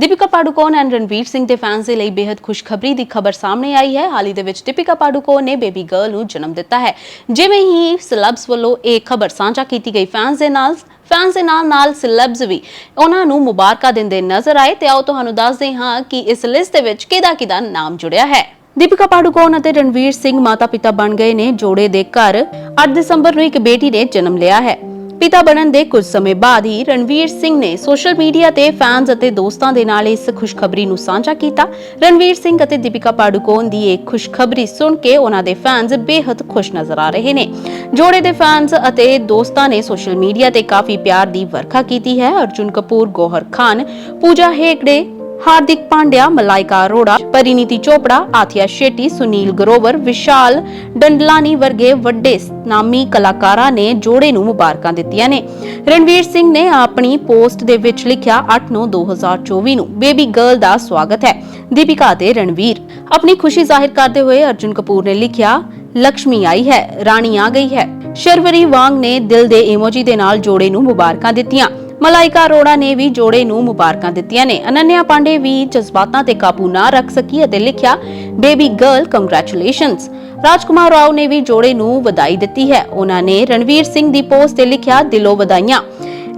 Deepika Padukone and Ranveer Singh ਦੇ fans ਦੇ ਲਈ ਬੇहद ਖੁਸ਼ਖਬਰੀ ਦੀ ਖਬਰ ਸਾਹਮਣੇ ਆਈ ਹੈ। ਹਾਲ ਹੀ ਦੇ ਵਿੱਚ ਦੀਪਿਕਾ ਪਾਡੂਕੋਨ ਨੇ ਬੇਬੀ ਗਰਲ ਨੂੰ ਜਨਮ ਦਿੱਤਾ ਹੈ। ਜਿਵੇਂ ਹੀ ਸਲਬਸ ਵੱਲੋਂ ਇਹ ਖਬਰ ਸਾਂਝਾ ਕੀਤੀ ਗਈ ਫੈਨਸ ਦੇ ਨਾਲ ਫੈਨਸ ਦੇ ਨਾਲ ਨਾਲ ਸਲਬਸ ਵੀ ਉਹਨਾਂ ਨੂੰ ਮੁਬਾਰਕਾਂ ਦਿੰਦੇ ਨਜ਼ਰ ਆਏ। ਤੇ ਆਓ ਤੁਹਾਨੂੰ ਦੱਸਦੇ ਹਾਂ ਕਿ ਇਸ ਲਿਸਟ ਦੇ ਵਿੱਚ ਕਿਹਦਾ ਕਿਹਦਾ ਨਾਮ ਜੁੜਿਆ ਹੈ। ਦੀਪਿਕਾ ਪਾਡੂਕੋਨ ਅਤੇ ਰਣਵੀਰ ਸਿੰਘ ਮਾਤਾ-ਪਿਤਾ ਬਣ ਗਏ ਨੇ। ਜੋੜੇ ਦੇ ਘਰ 8 ਦਸੰਬਰ ਨੂੰ ਇੱਕ ਬੇਟੀ ਨੇ ਜਨਮ ਲਿਆ ਹੈ। ਪਿਤਾ ਬਣਨ ਦੇ ਕੁਝ ਸਮੇਂ ਬਾਅਦ ਹੀ ਰਣਵੀਰ ਸਿੰਘ ਨੇ ਸੋਸ਼ਲ ਮੀਡੀਆ ਤੇ ਫੈਨਸ ਅਤੇ ਦੋਸਤਾਂ ਦੇ ਨਾਲ ਇਸ ਖੁਸ਼ਖਬਰੀ ਨੂੰ ਸਾਂਝਾ ਕੀਤਾ। ਰਣਵੀਰ ਸਿੰਘ ਅਤੇ ਦੀਪਿਕਾ ਪਾਡੂਕੋਨ ਦੀ ਇਹ ਖੁਸ਼ਖਬਰੀ ਸੁਣ ਕੇ ਉਹਨਾਂ ਦੇ ਫੈਨਸ ਬੇहद ਖੁਸ਼ ਨਜ਼ਰ ਆ ਰਹੇ ਨੇ। ਜੋੜੇ ਦੇ ਫੈਨਸ ਅਤੇ ਦੋਸਤਾਂ ਨੇ ਸੋਸ਼ਲ ਮੀਡੀਆ ਤੇ ਕਾਫੀ ਪਿਆਰ ਦੀ ਵਰਖਾ ਕੀਤੀ ਹੈ। ਅਰਜੁਨ ਕਪੂਰ, ਗੋਹਰ ਖਾਨ, ਪੂਜਾ ਹੇਗੜੇ ਹਾਰਦਿਕ ਪਾਂਡਿਆ ਮਲਾਈਕਾ ਅਰੋੜਾ ਪਰਿਨੀਤੀ ਚੋਪੜਾ ਆਥਿਆ ਸ਼ੇਟੀ ਸੁਨੀਲ ਗਰੋਵਰ ਵਿਸ਼ਾਲ ਡੰਡਲਾਨੀ ਵਰਗੇ ਵੱਡੇ ਨਾਮੀ ਕਲਾਕਾਰਾਂ ਨੇ ਜੋੜੇ ਨੂੰ ਮੁਬਾਰਕਾਂ ਦਿੱਤੀਆਂ ਨੇ ਰਣਵੀਰ ਸਿੰਘ ਨੇ ਆਪਣੀ ਪੋਸਟ ਦੇ ਵਿੱਚ ਲਿਖਿਆ 8/9/2024 ਨੂੰ ਬੇਬੀ ਗਰਲ ਦਾ ਸਵਾਗਤ ਹੈ ਦੀਪਿਕਾ ਤੇ ਰਣਵੀਰ ਆਪਣੀ ਖੁਸ਼ੀ ਜ਼ਾਹਿਰ ਕਰਦੇ ਹੋਏ ਅਰਜੁਨ ਕਪੂਰ ਨੇ ਲਿਖਿਆ ਲక్ష్ਮੀ ਆਈ ਹੈ ਰਾਣੀ ਆ ਗਈ ਹੈ ਸ਼ਰਵਰੀ ਵਾਂਗ ਨੇ ਦਿਲ ਦੇ ਇਮੋਜੀ ਦੇ ਨਾਲ ਜੋੜੇ ਨੂੰ ਮੁਬਾਰਕਾਂ ਦਿੱਤੀਆਂ ਮਲਾਈਕਾ ਅਰੋੜਾ ਨੇ ਵੀ ਜੋੜੇ ਨੂੰ ਮੁਬਾਰਕਾਂ ਦਿੱਤੀਆਂ ਨੇ। ਅਨੰਨਿਆ ਪਾਂਡੇ ਵੀ ਜਜ਼ਬਾਤਾਂ ਤੇ ਕਾਬੂ ਨਾ ਰੱਖ ਸਕੀ ਅਤੇ ਲਿਖਿਆ baby girl congratulations Rajkummar Rao ਨੇ ਵੀ ਜੋੜੇ ਨੂੰ ਵਧਾਈ ਦਿੱਤੀ ਹੈ। ਉਹਨਾਂ ਨੇ ਰਣਵੀਰ ਸਿੰਘ ਦੀ ਪੋਸਟ ਤੇ ਲਿਖਿਆ, ਦਿਲੋਂ ਵਧਾਈਆਂ।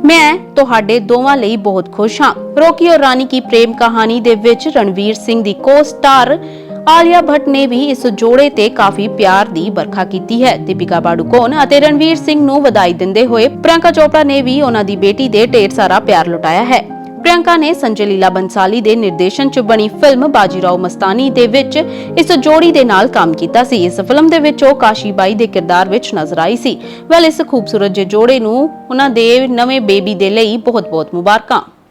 ਮੈਂ ਤੁਹਾਡੇ ਦੋਵਾਂ ਲਈ ਬਹੁਤ ਖੁਸ਼ ਹਾਂ। ਰੋਕੀ ਔਰ ਰਾਨੀ ਕੀ ਪ੍ਰੇਮ ਕਹਾਣੀ ਦੇ ਵਿੱਚ ਰਣਵੀਰ ਸਿੰਘ ਦੀ ਕੋ-ਸਟਾਰ ਆਲਿਆ ਭੱਟ ਨੇ ਵੀ ਇਸ ਜੋੜੇ ਤੇ ਕਾਫੀ ਪਿਆਰ ਦੀ ਵਰਖਾ ਕੀਤੀ ਹੈ। ਦੀਪਿਕਾ ਪਾਡੂਕੋਨ ਅਤੇ ਰਣਵੀਰ ਸਿੰਘ ਨੂੰ ਵਧਾਈ ਦਿੰਦੇ ਹੋਏ ਪ੍ਰਿਯੰਕਾ ਚੋਪੜਾ ਨੇ ਵੀ ਉਹਨਾਂ ਦੀ ਬੇਟੀ ਦੇ ਢੇਰ ਸਾਰਾ ਪਿਆਰ ਲੁਟਾਇਆ ਹੈ। ਪ੍ਰਿਯੰਕਾ ਨੇ ਸੰਜੇ ਲੀਲਾ ਬੰਸਾਲੀ ਦੇ ਨਿਰਦੇਸ਼ਨ 'ਚ ਬਣੀ ਫਿਲਮ ਬਾਜੀਰਾਓ ਮਸਤਾਨੀ ਦੇ ਵਿੱਚ ਇਸ ਜੋੜੀ ਦੇ ਨਾਲ ਕੰਮ ਕੀਤਾ ਸੀ। ਇਸ ਫਿਲਮ ਦੇ ਵਿੱਚ ਉਹ ਕਾਸ਼ੀਬਾਈ ਦੇ ਕਿਰਦਾਰ ਵਿੱਚ ਨਜ਼ਰ ਆਈ ਸੀ। ਵੈਲ ਇਸ ਖੂਬਸੂਰਤ ਜਿਹੇ ਜੋੜੇ ਨੂੰ ਉਹਨਾਂ ਦੇ ਨਵੇਂ ਬੇਬੀ ਦੇ ਲਈ ਬਹੁਤ-ਬਹੁਤ ਮੁਬਾਰਕਾਂ।